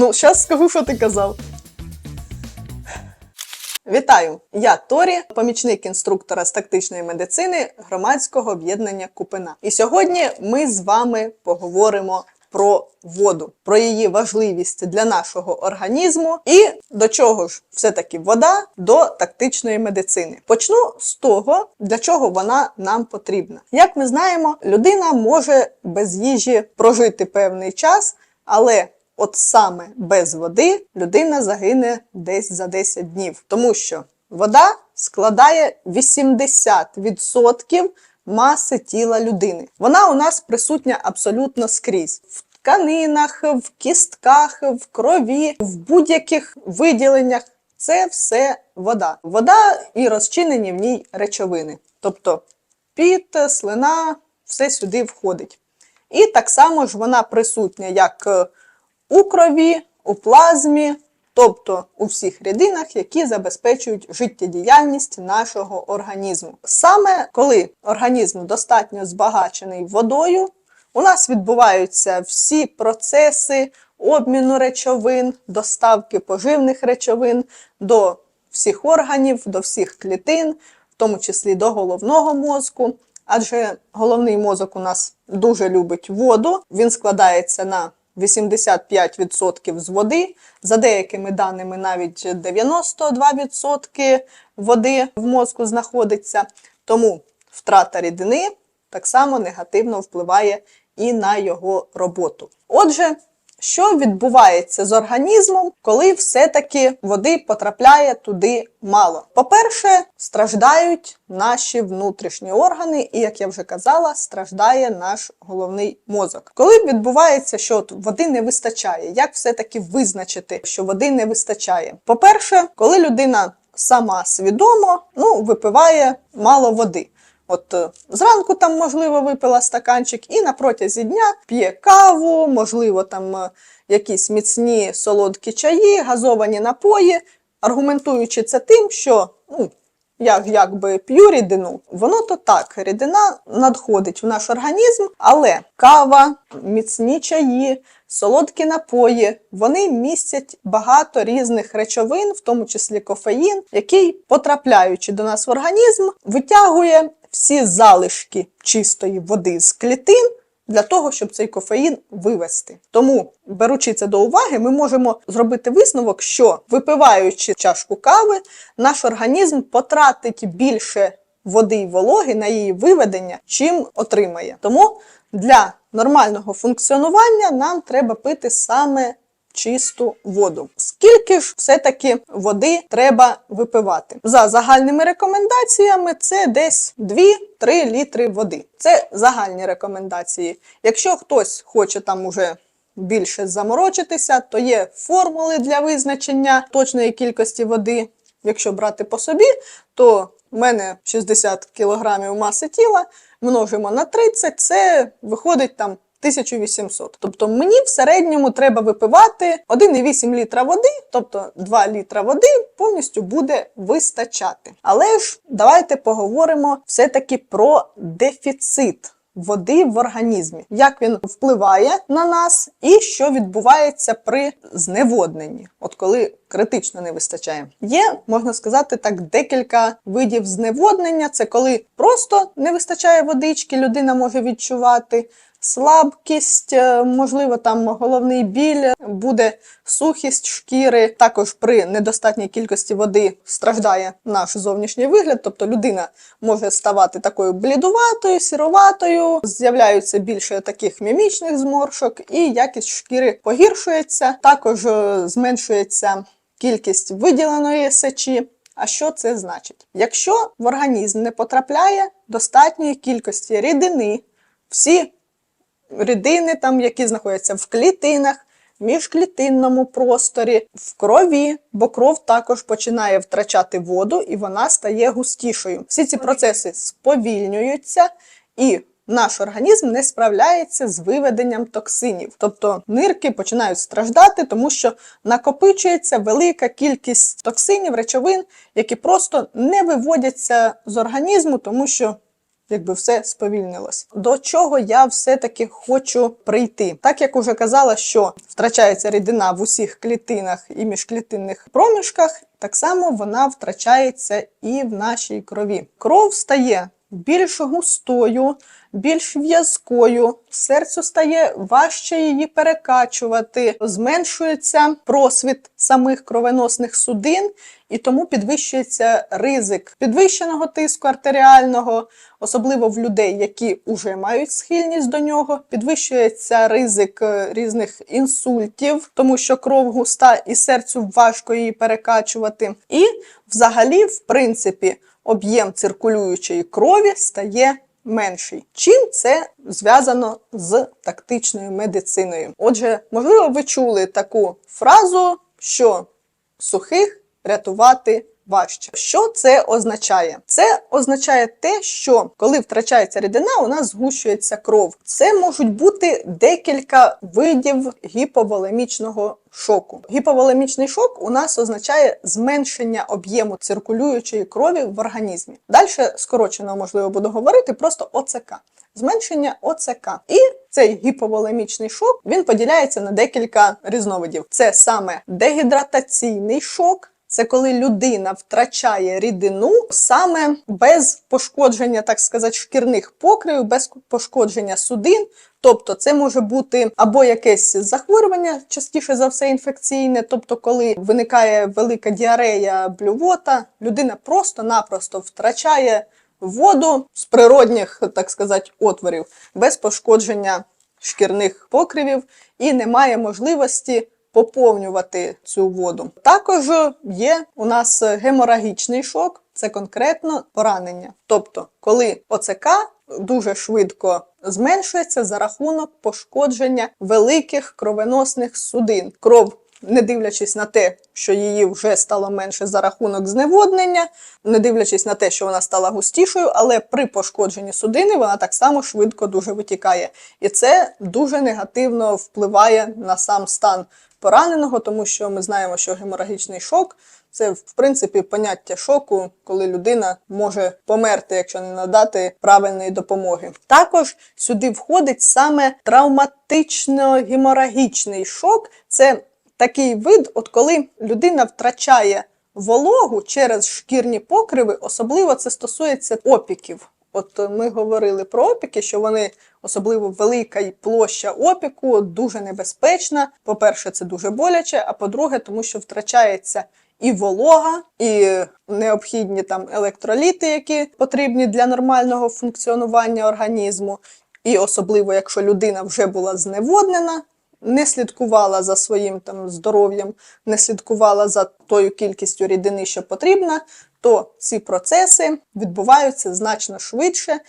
Ну, зараз скажу, що ти казав. Вітаю! Я Торі, помічник інструктора з тактичної медицини громадського об'єднання Купина. І сьогодні ми з вами поговоримо про воду, про її важливість для нашого організму і до чого ж все-таки вода до тактичної медицини. Почну з того, для чого вона нам потрібна. Як ми знаємо, людина може без їжі прожити певний час, але От саме без води людина загине десь за 10 днів, тому що вода складає 80% маси тіла людини. Вона у нас присутня абсолютно скрізь. В тканинах, в кістках, в крові, в будь-яких виділеннях. Це все вода. Вода і розчинені в ній речовини. Тобто піт, слина, все сюди входить. І так само ж вона присутня як е, у крові, у плазмі, тобто у всіх рідинах, які забезпечують життєдіяльність нашого організму. Саме коли організм достатньо збагачений водою, у нас відбуваються всі процеси обміну речовин, доставки поживних речовин до всіх органів, до всіх клітин, в тому числі до головного мозку. Адже головний мозок у нас дуже любить воду, він складається на 85% з води, за деякими даними навіть 92% води в мозку знаходиться. Тому втрата рідини так само негативно впливає і на його роботу. Отже, що відбувається з організмом, коли все-таки води потрапляє туди мало? По-перше, страждають наші внутрішні органи, і, як я вже казала, страждає наш головний мозок. Коли відбувається, що от води не вистачає, як все-таки визначити, що води не вистачає? По-перше, коли людина сама свідомо ну, випиває мало води. От е, зранку там, можливо, випила стаканчик, і на протязі дня п'є каву, можливо, там е, якісь міцні солодкі чаї, газовані напої, аргументуючи це тим, що ну, я якби п'ю рідину, воно то так, рідина надходить в наш організм, але кава, міцні чаї, солодкі напої, вони містять багато різних речовин, в тому числі кофеїн, який, потрапляючи до нас в організм, витягує всі залишки чистої води з клітин. Для того, щоб цей кофеїн вивести. Тому, беручи це до уваги, ми можемо зробити висновок, що випиваючи чашку кави, наш організм потратить більше води й вологи на її виведення, чим отримає. Тому для нормального функціонування нам треба пити саме чисту воду. Скільки ж все-таки води треба випивати? За загальними рекомендаціями, це десь 2-3 літри води. Це загальні рекомендації. Якщо хтось хоче там уже більше заморочитися, то є формули для визначення точної кількості води. Якщо брати по собі, то в мене 60 кг маси тіла множимо на 30, це виходить там 1800. Тобто мені в середньому треба випивати 1,8 літра води, тобто 2 літра води повністю буде вистачати. Але ж давайте поговоримо все-таки про дефіцит. Води в організмі, як він впливає на нас, і що відбувається при зневодненні, от коли критично не вистачає. Є, можна сказати так, декілька видів зневоднення. Це коли просто не вистачає водички, людина може відчувати слабкість, е, можливо, там головний біль, буде сухість шкіри. Також при недостатній кількості води страждає наш зовнішній вигляд, тобто людина може ставати такою блідуватою, сіроватою, з'являються більше таких мімічних зморшок, і якість шкіри погіршується. Також е, зменшується кількість виділеної сечі. А що це значить? Якщо в організм не потрапляє достатньої кількості рідини, всі рідини, там, які знаходяться в клітинах, в міжклітинному просторі, в крові, бо кров також починає втрачати воду і вона стає густішою. Всі ці процеси сповільнюються і. Наш організм не справляється з виведенням токсинів, тобто нирки починають страждати, тому що накопичується велика кількість токсинів, речовин, які просто не виводяться з організму, тому що якби все сповільнилось. До чого я все-таки хочу прийти? Так як уже казала, що втрачається рідина в усіх клітинах і міжклітинних проміжках, так само вона втрачається і в нашій крові. Кров стає більш густою, більш в'язкою, серцю стає важче її перекачувати, зменшується просвіт самих кровоносних судин, і тому підвищується ризик підвищеного тиску артеріального, особливо в людей, які вже мають схильність до нього. Підвищується ризик е, різних інсультів, тому що кров густа і серцю важко її перекачувати. І, взагалі, в принципі, об'єм циркулюючої крові стає менший. Чим це зв'язано з тактичною медициною? Отже, можливо, ви чули таку фразу, що сухих рятувати важче. Що це означає? Це означає те, що коли втрачається рідина, у нас згущується кров. Це можуть бути декілька видів гіповолемічного шоку. Гіповолемічний шок у нас означає зменшення об'єму циркулюючої крові в організмі. Далі скорочено можливо буду говорити просто ОЦК. Зменшення ОЦК. І цей гіповолемічний шок він поділяється на декілька різновидів. Це саме дегідратаційний шок. Це коли людина втрачає рідину саме без пошкодження, так сказати, шкірних покривів, без пошкодження судин. Тобто це може бути або якесь захворювання, частіше за все інфекційне, тобто, коли виникає велика діарея, блювота, людина просто-напросто втрачає воду з природних, так сказати, отворів без пошкодження шкірних покривів і немає можливості поповнювати цю воду. Також є у нас геморагічний шок, це конкретно поранення. Тобто, коли ОЦК дуже швидко зменшується за рахунок пошкодження великих кровоносних судин. Кров не дивлячись на те, що її вже стало менше за рахунок зневоднення, не дивлячись на те, що вона стала густішою, але при пошкодженні судини вона так само швидко дуже витікає. І це дуже негативно впливає на сам стан пораненого, тому що ми знаємо, що геморагічний шок. Це, в принципі, поняття шоку, коли людина може померти, якщо не надати правильної допомоги. Також сюди входить саме травматично-геморагічний шок. Це такий вид, от коли людина втрачає вологу через шкірні покриви, особливо це стосується опіків. От ми говорили про опіки, що вони особливо велика площа опіку, дуже небезпечна. По-перше, це дуже боляче, а по-друге, тому що втрачається і волога, і необхідні там електроліти, які потрібні для нормального функціонування організму. І особливо, якщо людина вже була зневоднена, не слідкувала за своїм там здоров'ям, не слідкувала за тою кількістю рідини, що потрібна, то ці процеси відбуваються значно швидше.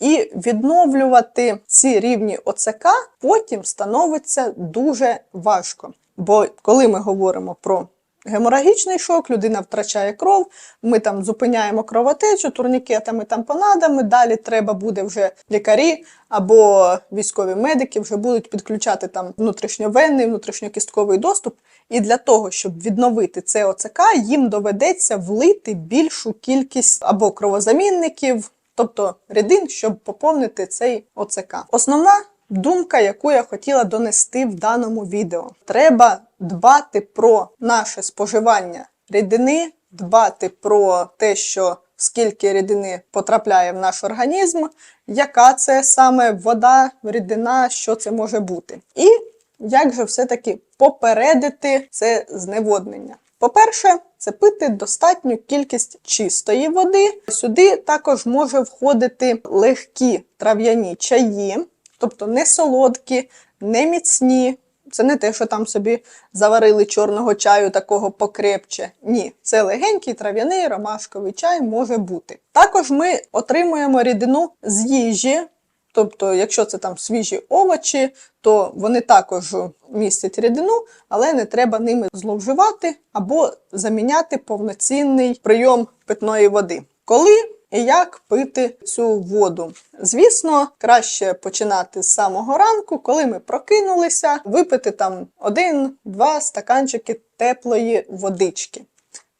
І відновлювати ці рівні ОЦК потім становиться дуже важко. Бо коли ми говоримо про геморагічний шок, людина втрачає кров, ми там зупиняємо кровотечу, турнікетами, тампонадами, далі треба буде вже лікарі або військові медики вже будуть підключати там внутрішньовенний, внутрішньокістковий доступ. І для того, щоб відновити це ОЦК, їм доведеться влити більшу кількість або кровозамінників, тобто рідин, щоб поповнити цей ОЦК. Основна думка, яку я хотіла донести в даному відео. Треба дбати про наше споживання рідини, дбати про те, що скільки рідини потрапляє в наш організм, яка це саме вода, рідина, що це може бути. І як же все-таки попередити це зневоднення? По-перше, це пити достатню кількість чистої води. Сюди також може входити легкі трав'яні чаї, тобто не солодкі, не міцні. Це не те, що там собі заварили чорного чаю такого покрепче. Ні, це легенький трав'яний ромашковий чай може бути. Також ми отримуємо рідину з їжі. Тобто, якщо це там свіжі овочі, то вони також містять рідину, але не треба ними зловживати або заміняти повноцінний прийом питної води. Коли і як пити цю воду? Звісно, краще починати з самого ранку, коли ми прокинулися, випити там один-два стаканчики теплої водички.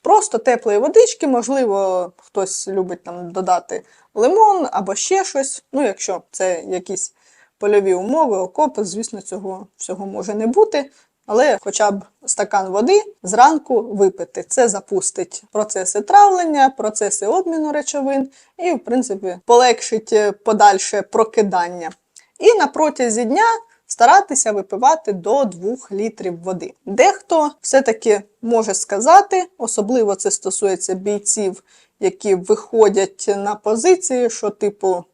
просто теплої водички, можливо, хтось любить там додати лимон або ще щось. Ну, якщо це якісь польові умови, окопи, звісно, цього всього може не бути. Але хоча б стакан води зранку випити. Це запустить процеси травлення, процеси обміну речовин і, в принципі, полегшить е, подальше прокидання. І на протязі дня старатися випивати до 2 літрів води. Дехто все-таки може сказати, особливо це стосується бійців, які виходять на позиції, що, типу,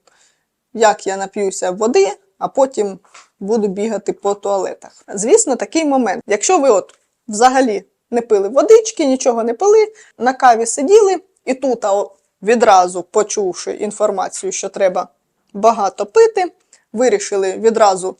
як я нап'юся води, а потім буду бігати по туалетах. Звісно, такий момент. Якщо ви от взагалі не пили водички, нічого не пили, на каві сиділи, і тут а, відразу почувши інформацію, що треба багато пити, вирішили відразу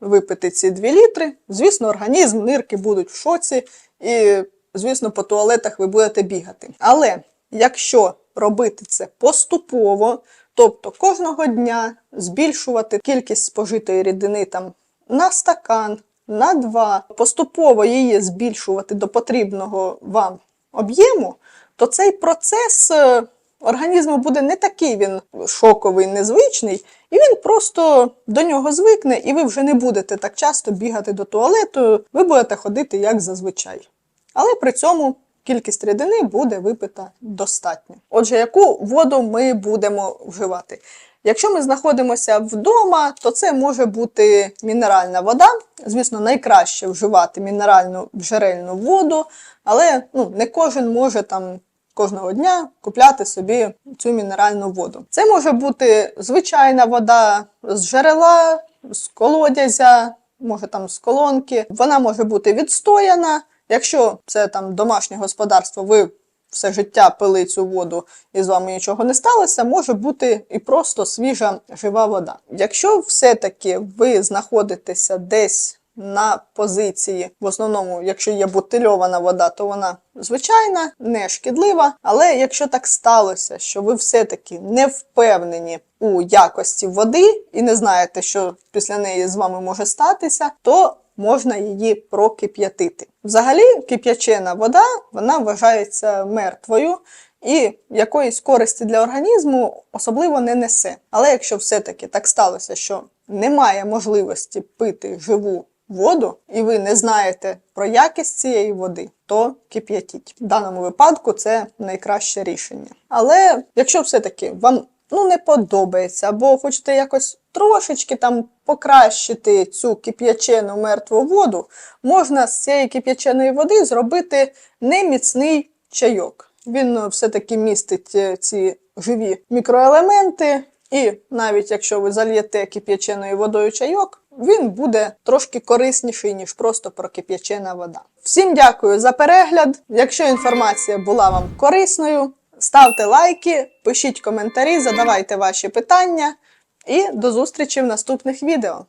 випити ці 2 літри. Звісно, організм, нирки будуть в шоці, і, звісно, по туалетах ви будете бігати. Але якщо робити це поступово, тобто кожного дня збільшувати кількість спожитої рідини там на стакан, на два, поступово її збільшувати до потрібного вам об'єму, то цей процес е, організму буде не такий він шоковий, незвичний, і він просто до нього звикне, і ви вже не будете так часто бігати до туалету, ви будете ходити як зазвичай. Але при цьому кількість рідини буде випита достатньо. Отже, яку воду ми будемо вживати? Якщо ми знаходимося вдома, то це може бути мінеральна вода. Звісно, найкраще вживати мінеральну джерельну воду, але ну, не кожен може там кожного дня купляти собі цю мінеральну воду. Це може бути звичайна вода з джерела, з колодязя, може там з колонки. Вона може бути відстояна. Якщо це там домашнє господарство, ви все життя пили цю воду і з вами нічого не сталося, може бути і просто свіжа жива вода. Якщо все-таки ви знаходитеся десь на позиції, в основному, якщо є бутильована вода, то вона звичайна, не шкідлива. Але якщо так сталося, що ви все-таки не впевнені у якості води і не знаєте, що після неї з вами може статися, то можна її прокип'ятити. Взагалі, кип'ячена вода вона вважається мертвою і якоїсь користі для організму особливо не несе. Але якщо все-таки так сталося, що немає можливості пити живу воду, і ви не знаєте про якість цієї води, то кип'ятіть. В даному випадку це найкраще рішення. Але якщо все-таки вам ну, не подобається, або хочете якось трошечки там покращити цю кип'ячену мертву воду, можна з цієї кип'яченої води зробити неміцний чайок. Він е, все-таки містить е, ці живі мікроелементи, і навіть якщо ви зальєте кип'яченою водою чайок, він буде трошки корисніший, ніж просто прокип'ячена вода. Всім дякую за перегляд. Якщо інформація була вам корисною, ставте лайки, пишіть коментарі, задавайте ваші питання і до зустрічі в наступних відео.